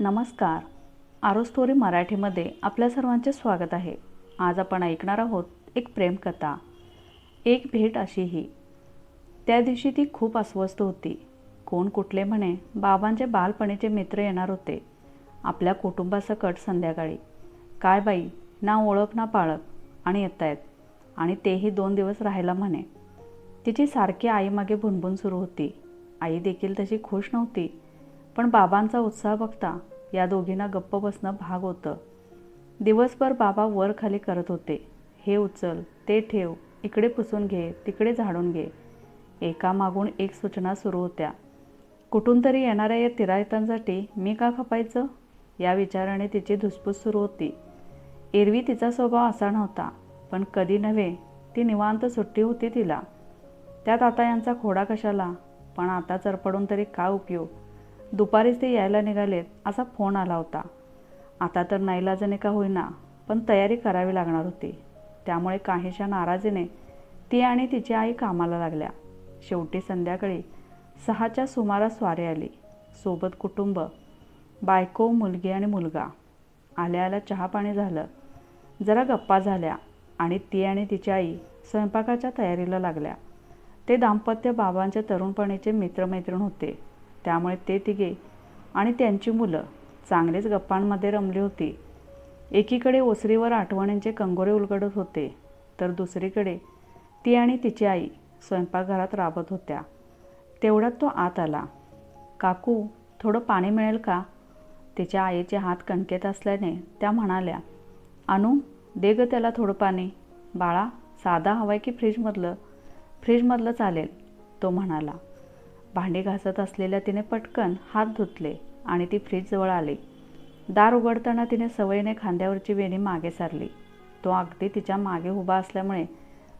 नमस्कार. आरो स्टोरी मराठीमध्ये आपल्या सर्वांचे स्वागत आहे. आज आपण ऐकणार आहोत एक प्रेमकथा. एक भेट अशी ही त्या दिवशी ती खूप अस्वस्थ होती. कोण कुठले म्हणे बाबांचे बालपणीचे मित्र येणार होते. आपल्या कुटुंबासकट संध्याकाळी. काय बाई ना ओळख ना पाळख आणि येत आहेत आणि तेही दोन दिवस राहायला म्हणे. तिची सारखी आईमागे भुणभुण सुरू होती. आई देखील तशी खुश नव्हती. पण बाबांचा उत्साह बघता या दोघींना गप्प बसणं भाग होतं. दिवसभर बाबा वर खाली करत होते. हे उचल ते ठेव इकडे पुसून घे तिकडे झाडून घे. एकामागून एक सूचना सुरू होत्या. कुठून तरी येणाऱ्या या तिरायतांसाठी मी का खपायचं? या विचाराने तिची धुसफूस सुरू होती. एरवी तिचा स्वभाव असा नव्हता पण कधी नव्हे ती निवांत सुट्टी होती तिला. त्यात आता यांचा खोडा कशाला? पण आता चरपडून तरी काय उपयोग? दुपारीच ते यायला निघालेत असा फोन आला होता. आता तर नाईलाजाने का होईना पण तयारी करावी लागणार होती. त्यामुळे काहीशा नाराजीने ती आणि तिची आई कामाला लागल्या. शेवटी संध्याकाळी सहाच्या सुमारास स्वारी आली. सोबत कुटुंब बायको मुलगी आणि मुलगा. आल्या आल्या चहापाणी झालं. जरा गप्पा झाल्या आणि ती आणि तिची आई स्वयंपाकाच्या तयारीला लागल्या. ते दाम्पत्य बाबांच्या तरुणपणीचे मित्रमैत्रीण होते. त्यामुळे ते तिघे आणि त्यांची मुलं चांगलेच गप्पांमध्ये रमली होती. एकीकडे ओसरीवर आठवणींचे कंगोरे उलगडत होते तर दुसरीकडे ती आणि तिची आई स्वयंपाकघरात राबत होत्या. तेवढ्यात तो आत आला. काकू थोडं पाणी मिळेल का? तिच्या आईचे हात कणकेत असल्याने त्या म्हणाल्या अनु दे ग त्याला थोडं पाणी. बाळा साधा हवाय की फ्रीजमधलं? फ्रीजमधलं चालेल तो म्हणाला. भांडी घासत असलेल्या तिने पटकन हात धुतले आणि ती फ्रीजजवळ आली. दार उघडताना तिने सवयीने खांद्यावरची वेणी मागे सारली. तो अगदी तिच्यामागे उभा असल्यामुळे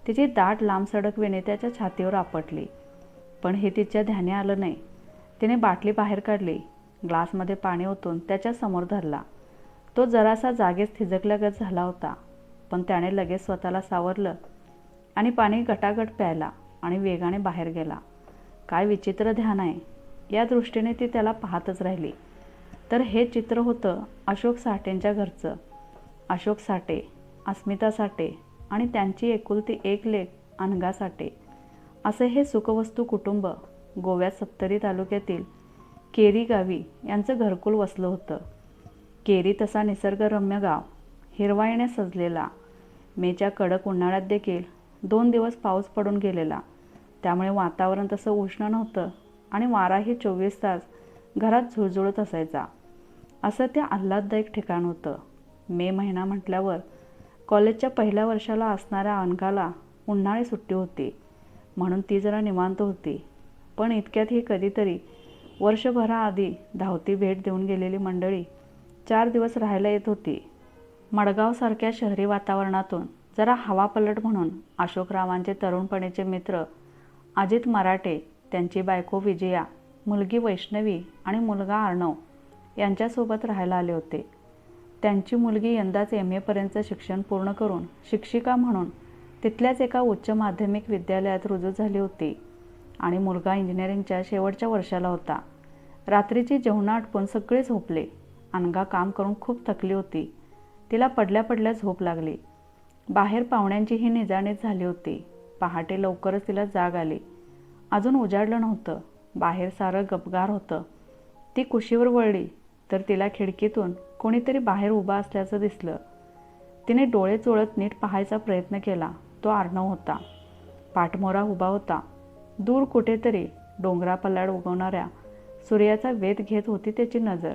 तिची दाट लांब सडक वेणी त्याच्या छातीवर आपटली. पण हे तिच्या ध्याने आलं नाही. तिने बाटली बाहेर काढली ग्लासमध्ये पाणी ओतून त्याच्यासमोर धरला. तो जरासा जागेच थिजकल्यागत झाला होता पण त्याने लगेच स्वतःला सावरलं आणि पाणी गटागट प्यायला आणि वेगाने बाहेर गेला. काय विचित्र ध्यान आहे? या दृष्टीने ती त्याला पाहतच राहिली. तर हे चित्र होतं अशोक साठेंच्या घरचं. अशोक साठे अस्मिता साठे आणि त्यांची एकुलती एक लेख अनगा साठे. असे हे सुखवस्तू कुटुंब गोव्यात सप्तरी तालुक्यातील केरी गावी यांचं घरकुल वसलं होतं. केरी तसा निसर्गरम्य गाव. हिरवाईने सजलेला. मेच्या कडक उन्हाळ्यात देखील दोन दिवस पाऊस पडून गेलेला. त्यामुळे वातावरण तसं उष्ण नव्हतं आणि वाराही चोवीस तास घरात झुळझुळत असायचा. असं ते आल्हाददायक ठिकाण होतं. मे महिना म्हटल्यावर कॉलेजच्या पहिल्या वर्षाला असणाऱ्या अनघाला उन्हाळी सुट्टी होती. म्हणून ती जरा निवांत होती. पण इतक्यात ही कधीतरी वर्षभराआधी धावती भेट देऊन गेलेली मंडळी चार दिवस राहायला येत होती. मडगावसारख्या शहरी वातावरणातून जरा हवा पलट म्हणून अशोकरावांचे तरुणपणीचे मित्र अजित मराठे त्यांची बायको विजया मुलगी वैष्णवी आणि मुलगा अर्णव यांच्यासोबत राहायला आले होते. त्यांची मुलगी यंदाच एम एपर्यंतचं शिक्षण पूर्ण करून शिक्षिका म्हणून तिथल्याच एका उच्च माध्यमिक विद्यालयात रुजू झाली होती आणि मुलगा इंजिनिअरिंगच्या शेवटच्या वर्षाला होता. रात्रीची जेवणं आटपून सगळे झोपले. अनगा काम करून खूप थकली होती. तिला पडल्या पडल्या झोप लागली. बाहेर पाहुण्यांचीही निजाणीच झाली होती. पहाटे लवकरच तिला जाग आली. अजून उजाडलं नव्हतं. बाहेर सारं गपगार होतं. ती कुशीवर वळली तर तिला खिडकीतून कोणीतरी बाहेर उभा असल्याचं दिसलं. तिने डोळे चोळत नीट पाहायचा प्रयत्न केला. तो आर्णव होता. पाठमोरा उभा होता. दूर कुठेतरी डोंगरापल्लाड उगवणाऱ्या सूर्याचा वेध घेत होती त्याची नजर.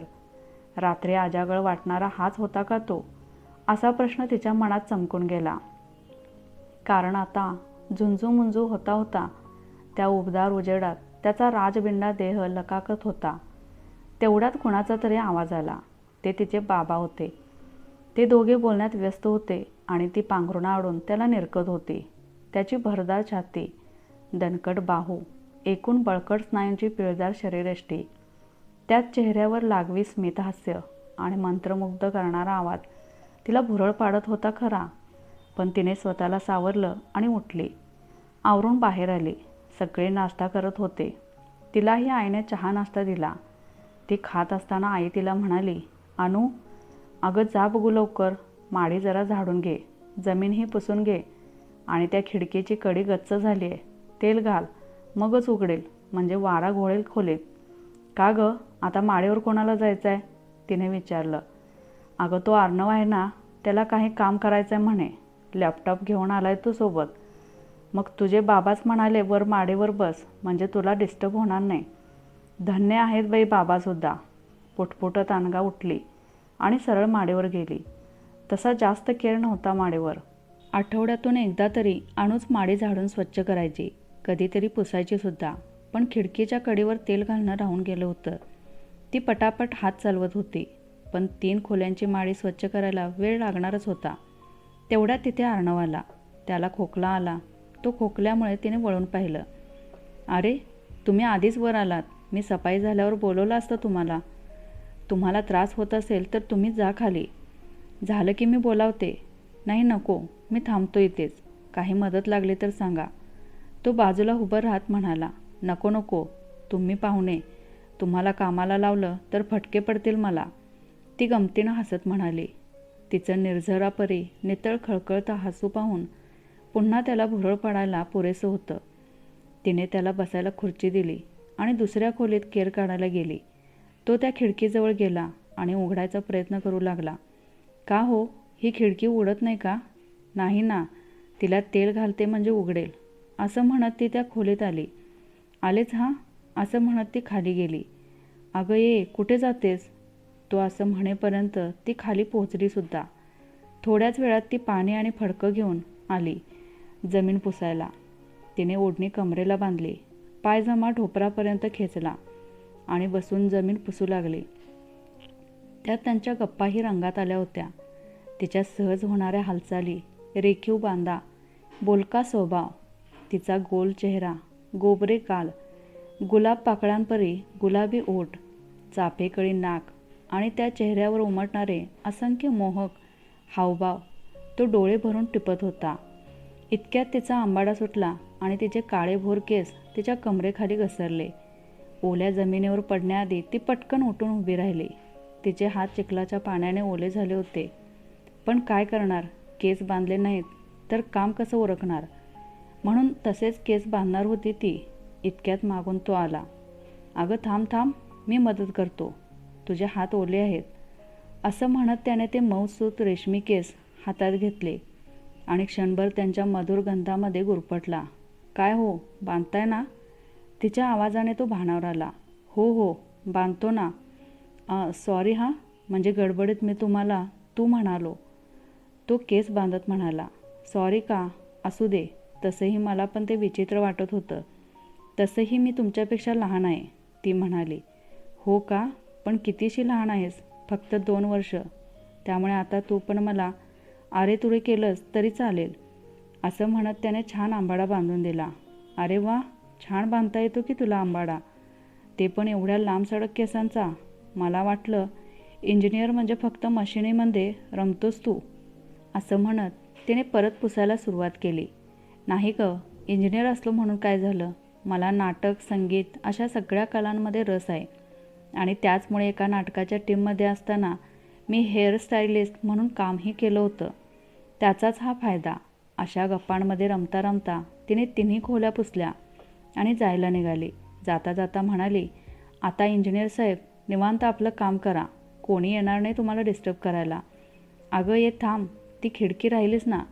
रात्री आजागळ वाटणारा हाच होता का तो? असा प्रश्न तिच्या मनात चमकून गेला. कारण आता झुंजू मुंजू होता होता त्या उबदार उजेडात त्याचा राजबिंडा देह लकाकत होता. तेवढ्यात कुणाचा तरी आवाज आला. ते तिचे बाबा होते. ते दोघे बोलण्यात व्यस्त होते आणि ती पांघरुणा आडून त्याला निरकत होती. त्याची भरदार छाती दणकट बाहू एकूण बळकट स्नायूंची पिळदार शरीरष्टी त्यात चेहऱ्यावर लागवी स्मितहास्य आणि मंत्रमुग्ध करणारा आवाज तिला भुरळ पाडत होता खरा. पण तिने स्वतःला सावरलं आणि उठली. आवरून बाहेर आली. सगळे नाश्ता करत होते. तिलाही आईने चहा नाश्ता दिला. ती खात असताना आई तिला म्हणाली अनु अगं जा बघू लवकर. माडी जरा झाडून घे. जमीनही पुसून घे. आणि त्या खिडकीची कडी गच्च झाली आहे. तेल घाल. मगच उघडेल. म्हणजे वारा घोळेल खोलीत. का गं? आता माडीवर कोणाला जायचं आहे तिने विचारलं. अगं तो अर्णव आहे ना. त्याला काही काम करायचं आहे म्हणे. लॅपटॉप घेऊन आलाय तू सोबत मग तुझे बाबाच म्हणाले वर माडेवर बस म्हणजे तुला डिस्टर्ब होणार नाही. धन्य आहेत बाई बाबासुद्धा. पुटपुटत अनगा उठली आणि सरळ माडेवर गेली. तसा जास्त केअर नव्हता माडेवर. आठवड्यातून एकदा तरी अणूच माडी झाडून स्वच्छ करायची कधीतरी पुसायची सुद्धा. पण खिडकीच्या कडीवर तेल घालणं राहून गेलं होतं. ती पटापट हात चालवत होती पण तीन खोल्यांची माडी स्वच्छ करायला वेळ लागणारच होता. तेवढ्यात तिथे अर्णव आला. त्याला खोकला आला. तो खोकल्यामुळे तिने वळून पाहिलं. अरे तुम्ही आधीच वर आलात. मी सफाई झाल्यावर बोलवलं असतं तुम्हाला. तुम्हाला त्रास होत असेल तर तुम्ही जा खाली. झालं की मी बोलावते. नाही नको. मी थांबतो इथेच. काही मदत लागली तर सांगा. तो बाजूला उभं राहत म्हणाला नको नको. तुम्ही पाहुणे. तुम्हाला कामाला लावलं तर फटके पडतील मला. ती गमतीनं हसत म्हणाली. तिचं निर्झरापरी नितळ खळखळता हसू पाहून पुन्हा त्याला भुरळ पडायला पुरेसं होतं. तिने त्याला बसायला खुर्ची दिली आणि दुसऱ्या खोलीत केर काढायला गेली. तो त्या खिडकीजवळ गेला आणि उघडायचा प्रयत्न करू लागला. का हो? ही खिडकी उघडत नाही का? नाही ना. तिला तेल घालते म्हणजे उघडेल. असं म्हणत ती त्या खोलीत आली. आलेच हां? असं म्हणत ती खाली गेली. अगं ये कुठे जातेस? तो असं म्हणेपर्यंत ती खाली पोहोचलीसुद्धा. थोड्याच वेळात ती पाणी आणि फडकं घेऊन आली जमीन पुसायला. तिने ओढणी कमरेला बांधली पायजमा ढोपरापर्यंत खेचला आणि बसून जमीन पुसू लागली. त्यात त्यांच्या गप्पाही रंगात आल्या होत्या. तिच्या सहज होणाऱ्या हालचाली रेखीव बांधा बोलका स्वभाव तिचा गोल चेहरा गोबरे काल गुलाब पाकळ्यांपरी गुलाबी ओठ चापेकळी नाक आणि त्या चेहऱ्यावर उमटणारे असंख्य मोहक हावभाव तो डोळे भरून टिपत होता. इतक्यात तिचा आंबाडा सुटला आणि तिचे काळे भोर केस तिच्या कमरेखाली घसरले. ओल्या जमिनीवर पडण्याआधी ती पटकन उठून उभी राहिली. तिचे हात चिखलाच्या पाण्याने ओले झाले होते. पण काय करणार? केस बांधले नाहीत तर काम कसं ओरखणार म्हणून तसेच केस बांधणार होती ती. इतक्यात मागून तो आला. अगं थांब थांब मी मदत करतो. तुझे हात ओले आहेत. असं म्हणत त्याने ते मऊसूत रेशमी केस हातात घेतले आणि क्षणभर त्यांच्या मधुर गंधामध्ये गुरफटला. काय हो बांधताय ना? तिच्या आवाजाने तो भानावर आला. हो हो बांधतो ना. सॉरी हां म्हणजे गडबडीत मी तुम्हाला तू म्हणालो. तो केस बांधत म्हणाला. सॉरी का असू दे तसंही मला पण ते विचित्र वाटत होतं. तसंही मी तुमच्यापेक्षा लहान आहे ती म्हणाली. हो का? पण कितीशी लहान आहेस? फक्त दोन वर्ष. त्यामुळे आता तू पण मला आरे तुरे केलंस तरी चालेल. असं म्हणत त्याने छान आंबाडा बांधून दिला. अरे वा छान बांधता येतो की तुला आंबाडा? ते पण एवढ्या लांब सडक केसांचा. मला वाटलं इंजिनियर म्हणजे फक्त मशिनीमध्ये रमतोस तू. असं म्हणत तिने परत पुसायला सुरुवात केली. नाही ग इंजिनियर असलो म्हणून काय झालं? मला नाटक संगीत अशा सगळ्या कलांमध्ये रस आहे. आणि त्याचमुळे एका नाटकाच्या टीममध्ये असताना मी हेअरस्टायलिस्ट म्हणून कामही केलं होतं. त्याचाच हा फायदा अशा गप्पांमध्ये रमता रमता तिने तिन्ही खोल्या पुसल्या आणि जायला निघाली. जाता जाता म्हणाली आता इंजिनियर साहेब निवांत आपलं काम करा. कोणी येणार नाही तुम्हाला डिस्टर्ब करायला. अगं ये थांब. ती खिडकी राहिलीच ना.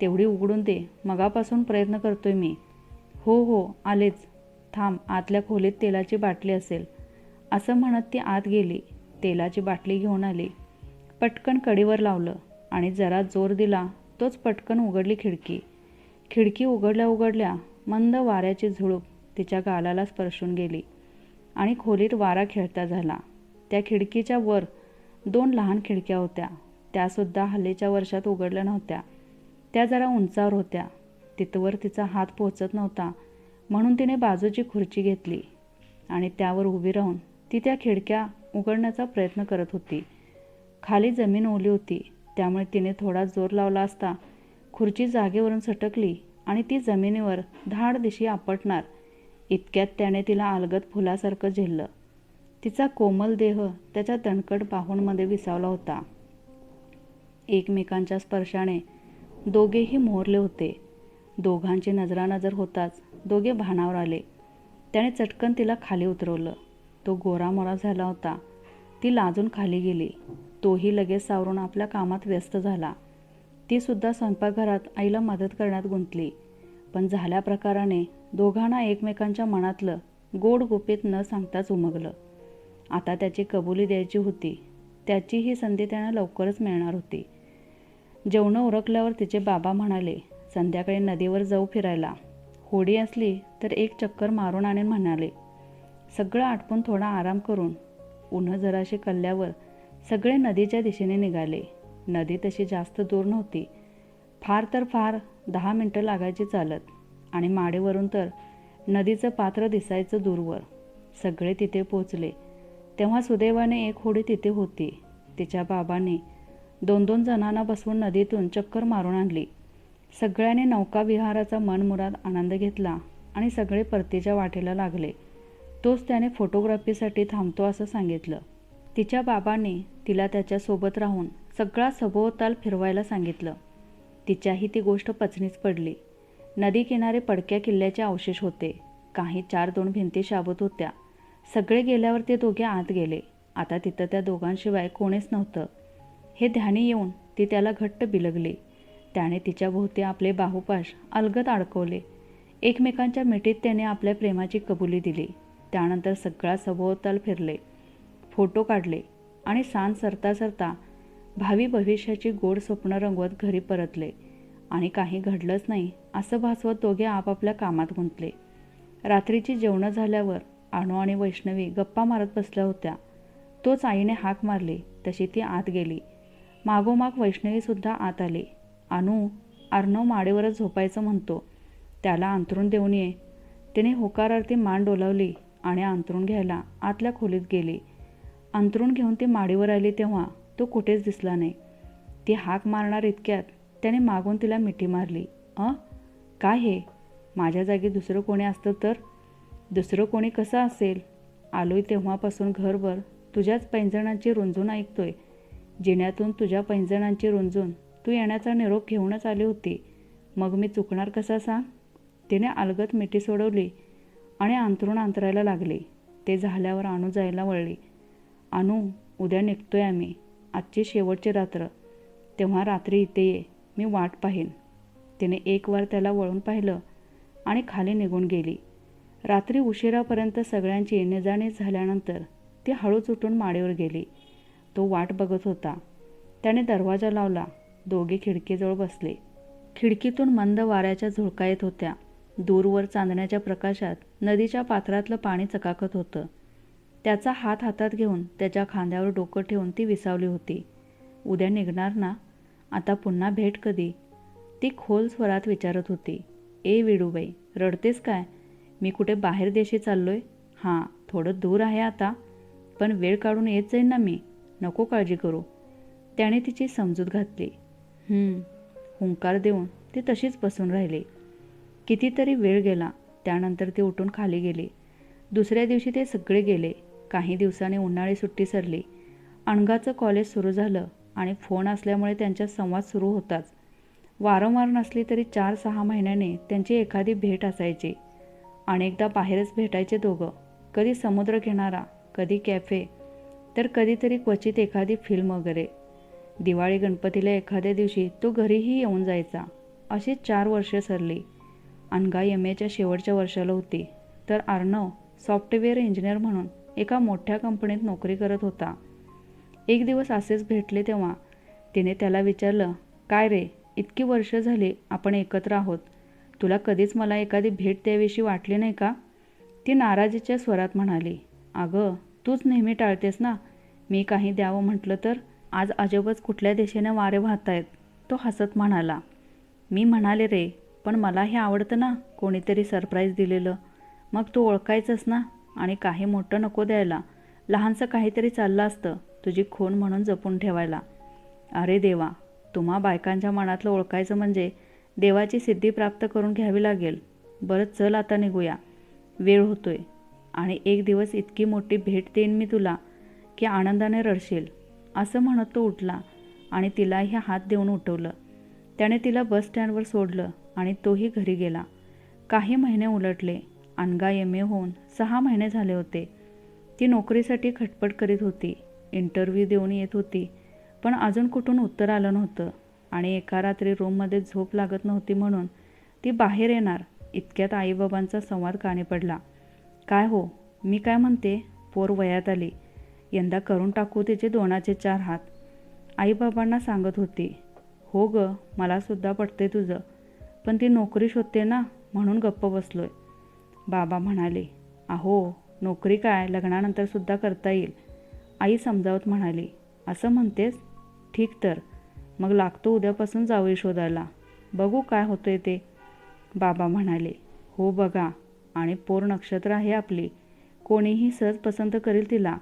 तेवढी उघडून दे. मगापासून प्रयत्न करतोय मी. हो हो. आलेच. थांब. आतल्या खोलीत तेलाची बाटली असेल. असं म्हणत ती आत गेली. तेलाची बाटली घेऊन आली. पटकन कडीवर लावलं आणि जरा जोर दिला तोच पटकन उघडली खिडकी. खिडकी उघडल्या उघडल्या मंद वाऱ्याची झुळूप तिच्या गालाला स्पर्शून गेली आणि खोलीत वारा खेळता झाला. त्या खिडकीच्या वर दोन लहान खिडक्या होत्या. त्यासुद्धा हल्लीच्या वर्षात उघडल्या नव्हत्या. त्या जरा उंचावर होत्या. तिथवर तिचा हात पोचत नव्हता म्हणून तिने बाजूची खुर्ची घेतली आणि त्यावर उभी राहून ती त्या खिडक्या उघडण्याचा प्रयत्न करत होती. खाली जमीन ओली होती. त्यामुळे तिने थोडा जोर लावला असता खुर्ची जागेवरून सटकली आणि ती जमिनीवर धाड दिशी आपटणार. इतक्यात त्याने तिला अलगत फुलासारखं झेललं. तिचा कोमल देह त्याच्या तणकट बाहूंमध्ये विसावला होता. एकमेकांच्या स्पर्शाने दोघेही मोहरले होते. दोघांची नजरानजर होताच दोघे भानावर आले. त्याने चटकन तिला खाली उतरवलं. तो गोरामोरा झाला होता. ती लाजून खाली गेली. तोही लगेच सावरून आपल्या कामात व्यस्त झाला. ती सुद्धा स्वयंपाकघरात आईला मदत करण्यात गुंतली. पण झाल्या प्रकाराने दोघांना एकमेकांच्या मनातलं गोड गुपित न सांगताच उमगलं. आता त्याची कबुली द्यायची होती. त्याची ही संधी त्यांना लवकरच मिळणार होती. जेवणं उरकल्यावर तिचे बाबा म्हणाले संध्याकाळी नदीवर जाऊ फिरायला. होडी असली तर एक चक्कर मारून आणेन म्हणाले. सगळं आटपून थोडा आराम करून उन्ह जराशी कल्ल्यावर सगळे नदीच्या दिशेने निघाले. नदी तशी जास्त दूर नव्हती. फार तर फार दहा मिनटं लागायची चालत आणि माडेवरून तर नदीचं पात्र दिसायचं दूरवर. सगळे तिथे पोचले तेव्हा सुदैवाने एक होडी तिथे होती. तिच्या बाबांनी दोन दोन जणांना बसवून नदीतून चक्कर मारून आणली. सगळ्यांनी नौकाविहाराचा मनमुराद आनंद घेतला आणि सगळे परतीच्या वाटेला लागले. तोच त्याने फोटोग्राफीसाठी थांबतो असं सांगितलं. तिच्या बाबांनी तिला त्याच्यासोबत राहून सगळा सभोवताल फिरवायला सांगितलं. तिच्याही ती गोष्ट पचनीच पडली. नदी किनारे पडक्या किल्ल्याचे अवशेष होते. काही चार दोन भिंती शाबूत होत्या. सगळे गेल्यावर ते दोघे आत गेले. आता तिथं त्या दोघांशिवाय कोणीच नव्हतं. हे ध्यानी येऊन ती त्याला घट्ट बिलगली. त्याने तिच्या भोवती आपले बाहुपाश अलगत अडकवले. एकमेकांच्या मिठीत त्याने आपल्या प्रेमाची कबुली दिली. त्यानंतर सगळा सभोवताल फिरले फोटो काढले आणि सांज सरता सरता भावी भविष्याची गोड स्वप्न रंगवत घरी परतले. आणि काही घडलंच नाही असं भासवत दोघे आपापल्या कामात गुंतले. रात्रीची जेवणं झाल्यावर आणू आणि वैष्णवी गप्पा मारत बसल्या होत्या. तोच आईने हाक मारली तशी ती आत गेली. मागोमाग वैष्णवीसुद्धा आत आली. अनु अर्णव माडेवरच झोपायचं म्हणतो. त्याला अंतरून देऊन ये. तिने होकारार्थी मान डोलावली. आणि अंतरून घ्यायला आतल्या खोलीत गेली. अंतरून घेऊन ती माडीवर आली तेव्हा तो कुठेच दिसला नाही. ती हाक मारणार इतक्यात त्याने मागून तिला मिठी मारली. अ? काय हे? माझ्या जागी दुसरं कोणी असतं तर? दुसरं कोणी कसं असेल? आलोय तेव्हापासून घरभर. तुझ्याच पैंजणांची रुंजून ऐकतोय. जिन्यातून तुझ्या पैंजणांची रुंजून तू येण्याचा निरोप घेऊनच आली होती. मग मी चुकणार कसा सांग? तिने अलगत मिठी सोडवली. आणि अंतरून अंतरायला लागले. ते झाल्यावर अणू जायला वळली. अणू उद्या निघतोय आम्ही. आजची शेवटची रात्र. तेव्हा रात्री इथे ये. मी वाट पाहीन. तिने एक वार त्याला वळून पाहिलं आणि खाली निघून गेली. रात्री उशिरापर्यंत सगळ्यांची येणेजाणीच झाल्यानंतर ती हळूच उठून माडीवर गेली. तो वाट बघत होता. त्याने दरवाजा लावला. दोघे खिडकीजवळ बसले. खिडकीतून मंद वाऱ्याच्या झुळका येत होत्या. दूरवर चांदण्याच्या प्रकाशात नदीच्या पात्रातलं पाणी चकाकत होतं. त्याचा हात हातात घेऊन त्याच्या खांद्यावर डोकं ठेवून ती विसावली होती. उद्या निघणार ना? आता पुन्हा भेट कधी? ती खोल स्वरात विचारत होती. ए विडूबाई रडतेस काय? मी कुठे बाहेर देशी चाललोय? हां थोडं दूर आहे आता. पण वेळ काढून येत जाईन ना मी. नको काळजी करू. त्याने तिची समजूत घातली. हुंकार देऊन ती तशीच बसून राहिली. कितीतरी वेळ गेला त्यानंतर ती उठून खाली गेली. दुसऱ्या दिवशी ते सगळे गेले. काही दिवसांनी उन्हाळी सुट्टी सरली. अणगाचं कॉलेज सुरू झालं आणि फोन असल्यामुळे त्यांचा संवाद सुरू होताच. वारंवार नसली तरी चार सहा महिन्याने त्यांची एखादी भेट असायची. अनेकदा बाहेरच भेटायचे दोघं. कधी समुद्र किनारा कधी कॅफे तर कधीतरी क्वचित एखादी फिल्म वगैरे. दिवाळी गणपतीला एखाद्या दिवशी तो घरीही येऊन जायचा. अशी चार वर्षे सरली. अनगा एम एच्या शेवटच्या वर्षाला होती. तर आर्णव सॉफ्टवेअर इंजिनियर म्हणून एका मोठ्या कंपनीत नोकरी करत होता. एक दिवस असेच भेटले तेव्हा तिने त्याला विचारलं काय रे इतकी वर्ष झाली आपण एकत्र आहोत. तुला कधीच मला एखादी भेट द्यावीशी वाटली नाही का? ती नाराजीच्या स्वरात म्हणाली अगं तूच नेहमी टाळतेस ना. मी काही द्यावं म्हटलं तर आज अजबच कुठल्या दिशेने वारे वाहत आहेत तो हसत म्हणाला. मी म्हणाले रे पण मला हे आवडतं ना कोणीतरी सरप्राईज दिलेलं. मग तू ओळखायचंस ना आणि काही मोठं नको द्यायला. लहानसं काहीतरी चाललं असतं तुझी खून म्हणून जपून ठेवायला. अरे देवा तुम्हा बायकांच्या मनातलं ओळखायचं म्हणजे देवाची सिद्धी प्राप्त करून घ्यावी लागेल. बरं चल आता निघूया. वेळ होतोय आणि एक दिवस इतकी मोठी भेट देईन मी तुला की आनंदाने रडशील. असं म्हणत तो उठला आणि तिलाही हात देऊन उठवलं. त्याने तिला बस स्टँडवर सोडलं. आणि तोही घरी गेला. काही महिने उलटले. अनगा एम ए होऊन सहा महिने झाले होते. ती नोकरीसाठी खटपट करीत होती. इंटरव्ह्यू देऊन येत होती. पण अजून कुठून उत्तर आलं नव्हतं आणि एका रात्री रूममध्ये झोप लागत नव्हती म्हणून ती बाहेर येणार. इतक्यात आईबाबांचा संवाद कानी पडला. काय हो? मी काय म्हणते पोर वयात आली. यंदा करून टाकू तिचे दोनाचे चार हात आईबाबांना सांगत होती. हो ग मलासुद्धा पटते तुझं. पण ती नोकरी शोधते ना म्हणून गप्प बसलो आहे बाबा म्हणाले अहो नोकरी काय? लग्नानंतरसुद्धा करता येईल. आई समजावत म्हणाली असं म्हणतेस? ठीक तर. मग लागतो उद्यापासून जावई शोधायला. बघू काय होतंय ते. बाबा म्हणाले हो बघा. आणि पोर नक्षत्र आहे आपली. कोणीही सहज पसंत करेल तिला.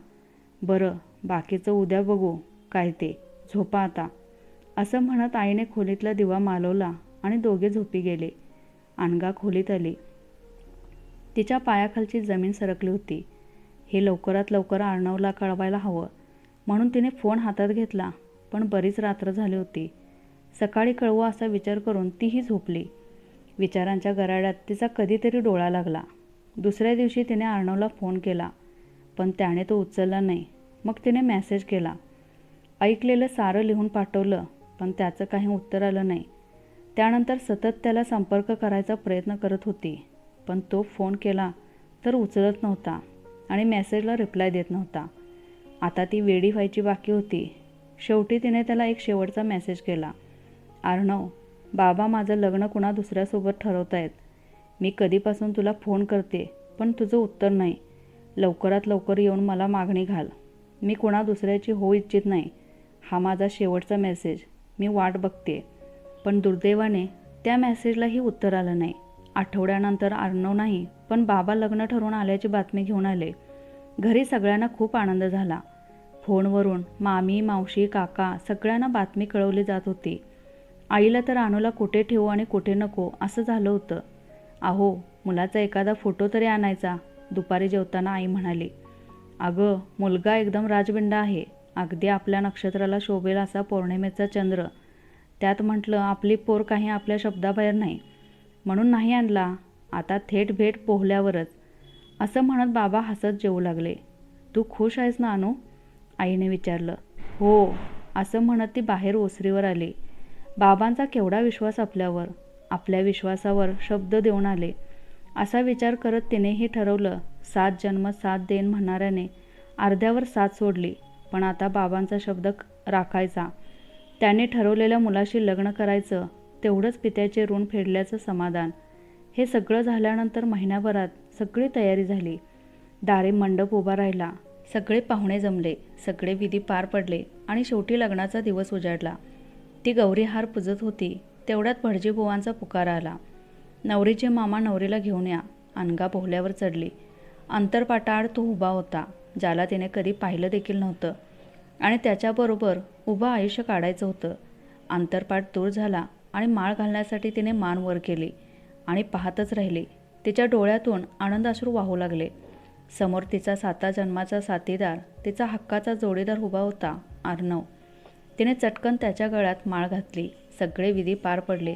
बरं बाकीचं उद्या बघू. काय ते? झोपा आता. असं म्हणत आईने खोलीतला दिवा मालवला. आणि दोघे झोपी गेले. अनगा खोलीत आली. तिच्या पायाखालची जमीन सरकली होती. हे लवकरात लवकर अर्णवला कळवायला हवं. म्हणून तिने फोन हातात घेतला पण बरीच रात्र झाली होती. सकाळी कळवू असा विचार करून तीही झोपली. विचारांच्या गराड्यात तिचा कधीतरी डोळा लागला. दुसऱ्या दिवशी तिने अर्णवला फोन केला पण त्याने तो उचलला नाही. मग तिने मेसेज केला. ऐकलेलं सारं लिहून पाठवलं पण त्याचं काही उत्तर आलं नाही. त्यानंतर सतत त्याला संपर्क करायचा प्रयत्न करत होती. पण तो फोन केला तर उचलत नव्हता आणि मेसेजला रिप्लाय देत नव्हता. आता ती वेडी व्हायची बाकी होती. शेवटी तिने त्याला एक शेवटचा मेसेज केला. अर्णव बाबा माझं लग्न कुणा दुसऱ्यासोबत ठरवतायत. मी कधीपासून तुला फोन करते पण तुझं उत्तर नाही. लवकरात लवकर येऊन मला मागणी घाल. मी कुणा दुसऱ्याची होऊ इच्छित नाही. हा माझा शेवटचा मेसेज. मी वाट बघते. पण दुर्दैवाने त्या मेसेजलाही उत्तर आलं नाही. आठवड्यानंतर अर्णव नाही पण बाबा लग्न ठरवून आल्याची बातमी घेऊन आले. घरी सगळ्यांना खूप आनंद झाला. फोनवरून मामी मावशी काका सगळ्यांना बातमी कळवली जात होती. आईला तर आणूला कुठे ठेवू आणि कुठे नको असं झालं होतं. अहो मुलाचा एखादा फोटो तरी आणायचा दुपारी जेवताना आई म्हणाली. अगं मुलगा एकदम राजबिंडा आहे. अगदी आपल्या नक्षत्राला शोभेल असा पौर्णिमेचा चंद्र त्यात म्हटलं आपली पोर काही आपल्या शब्दाबाहेर नाही. म्हणून नाही आणला. आता थेट भेट पोहल्यावरच. असं म्हणत बाबा हसत जेवू लागले. तू खुश आहेस ना अनु? आईने विचारलं. हो. असं म्हणत ती बाहेर ओसरीवर आली. बाबांचा केवढा विश्वास आपल्यावर आपल्या विश्वासावर शब्द देऊन आले. असा विचार करत तिनेही ठरवलं सात जन्म साथ देन म्हणणाऱ्याने अर्ध्यावर साथ सोडली. पण आता बाबांचा शब्द राखायचा. त्याने ठरवलेल्या मुलाशी लग्न करायचं तेवढंच पित्याचे ऋण फेडल्याचं समाधान. हे सगळं झाल्यानंतर महिन्याभरात सगळी तयारी झाली. दारे मंडप उभा राहिला. सगळे पाहुणे जमले. सगळे विधी पार पडले आणि शेवटी लग्नाचा दिवस उजाडला. ती गौरी हार पुजत होती. तेवढ्यात भटजीबुवांचा पुकार आला. नवरीचे मामा नवरीला घेऊन या. अनगा पोहल्यावर चढली. अंतरपाटाआड तो उभा होता ज्याला तिने कधी पाहिलं देखील नव्हतं. आणि त्याच्याबरोबर उभं आयुष्य काढायचं होतं. आंतरपाठ दूर झाला आणि माळ घालण्यासाठी तिने मान वर केली आणि पाहतच राहिली. तिच्या डोळ्यातून आनंदाश्रू वाहू लागले. समोर तिचा साता जन्माचा साथीदार तिचा हक्काचा जोडीदार उभा होता आर्णव. तिने चटकन त्याच्या गळ्यात माळ घातली. सगळे विधी पार पडले.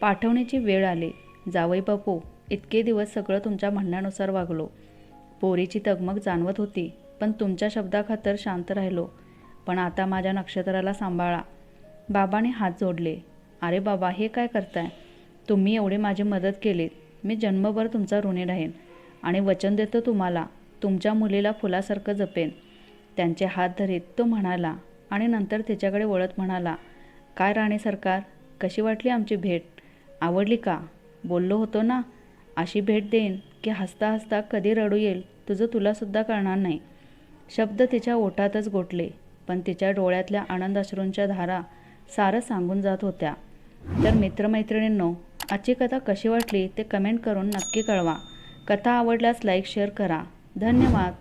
पाठवण्याची वेळ आली. जावई बापू इतके दिवस सगळं तुमच्या म्हणण्यानुसार वागलो. पोरीची तगमग जाणवत होती पण तुमच्या शब्दाखातर शांत राहिलो. पण आता माझ्या नक्षत्राला सांभाळा. बाबाने हात जोडले. अरे बाबा हे काय करताय? तुम्ही एवढी माझी मदत केलीत. मी जन्मभर तुमचा ऋणी राहीन आणि वचन देतो तुम्हाला. तुमच्या मुलीला फुलासारखं जपेन. त्यांचे हात धरीत तो म्हणाला आणि नंतर त्याच्याकडे वळत म्हणाला काय राणे सरकार कशी वाटली आमची भेट? आवडली का? बोललो होतो ना अशी भेट देईन की हसता हसता कधी रडू येईल तुझं तुलासुद्धा कळणार नाही. शब्द तिच्या ओठातच गोठले. पण तिच्या डोळ्यातल्या आनंदाश्रूंच्या धारा सारं सांगून जात होत्या. तर मित्रमैत्रिणींनो आजची कथा कशी वाटली ते कमेंट करून नक्की कळवा. कथा आवडल्यास लाईक शेअर करा. धन्यवाद.